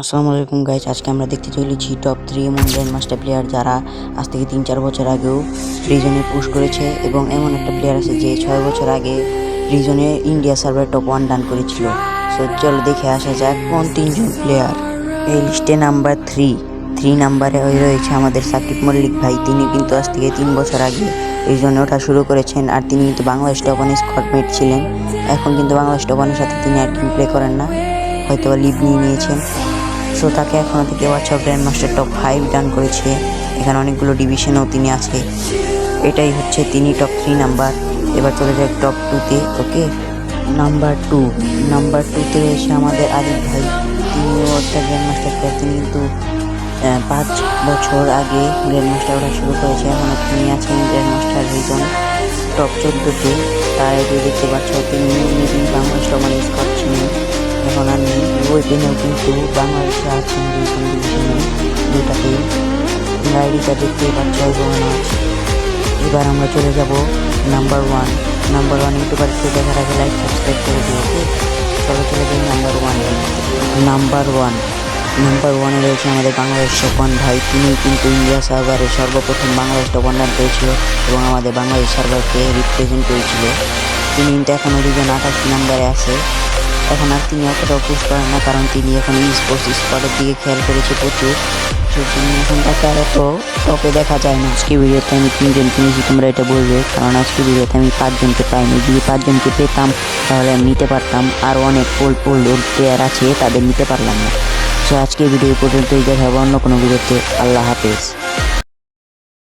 আসসালামু আলাইকুম গাইজ আজকে আমরা দেখতে চলেছি টপ থ্রি এমন গ্র্যান্ড মাস্টার প্লেয়ার যারা আজ থেকে তিন চার বছর আগেও রিজনে পুশ করেছে এবং এমন একটা প্লেয়ার আছে যে ছয় বছর আগে রিজনে India server top one done করেছিল। সো চলো দেখে আসা যাক কোন তিনজন প্লেয়ার এই লিস্টে নাম্বার থ্রি থ্রি নাম্বারে রয়েছে আমাদের সাকিব মল্লিক ভাই। তিনি কিন্তু আজ থেকে তিন বছর আগে রিজনে ওঠা শুরু করেছেন আর তিনি কিন্তু বাংলাদেশ টপ ওয়ানে স্কটমেট ছিলেন। এখন কিন্তু বাংলাদেশ টপ ওয়ানের সাথে তিনি আর প্লে করেন না। হয়তো লিভ নিয়ে নিয়েছেন। সো তাকে এখনও থেকে WhatsApp grandmaster top five done করেছে। এখানে অনেকগুলো ডিভিশনেও তিনি আছে। এটাই হচ্ছে তিনি টপ থ্রি নাম্বার এবার চলে যায় টপ টুতে ওকে নাম্বার টু নাম্বার টুতে এসে আমাদের আরিফ ভাই। তিনিও একটা গ্র্যান্ড মাস্টার প্লেয়ার তিনি কিন্তু পাঁচ বছর আগে গ্র্যান্ড মাস্টার ওঠা শুরু করেছে। এখন তিনি আছেন গ্র্যান্ড মাস্টার রিজন টপ চোদ্দোতে। তার দেখতে পাচ্ছ তিনি বাংলাদেশ টমানে স্কট ছিলেন এখন আর নেই ওইখানেও কিন্তু বাংলাদেশে আছেন ডিভিশনে দুটাতেই আইডিটা দেখতেই পাচ্ছ এবং এবার আমরা চলে যাব number one number one YouTuber থেকে দেখার আগে লাইক সাবস্ক্রাইব করে দিও চলো চলে যাই number one number one number ওয়ানে রয়েছে আমাদের বাংলাদেশ টপন ভাই তিনি কিন্তু ইন্ডিয়া সার্ভারে সর্বপ্রথম বাংলাদেশ টপন রান করেছিল এবং আমাদের বাংলাদেশ সার্ভারকে রিপ্রেজেন্ট করেছিল তিনি কিন্তু এখন অরিজন আঠাশ নাম্বারে আছে এখন আর তিনি অতটাও পুশ করেন না, কারণ তিনি এখন স্পোর্টস স্কোয়াডের দিকে খেয়াল করেছে প্রচুর। এখন তাকে আর এত টপে দেখা যায় না। আজকে ভিডিওতে আমি তিনজন কিনেছি, তোমরা এটা বলবে। কারণ আজকে ভিডিওতে আমি পাঁচজনকে পাইনি। যদি পাঁচজনকে পেতাম, তাহলে আমি নিতে পারতাম। আর অনেক পোল পোল প্লেয়ার আছে, তাদের নিতে পারলাম না। সো আজকে ভিডিও পর্যন্তই হবে অন্য কোনো ভিডিওতে। আল্লাহ হাফেজ।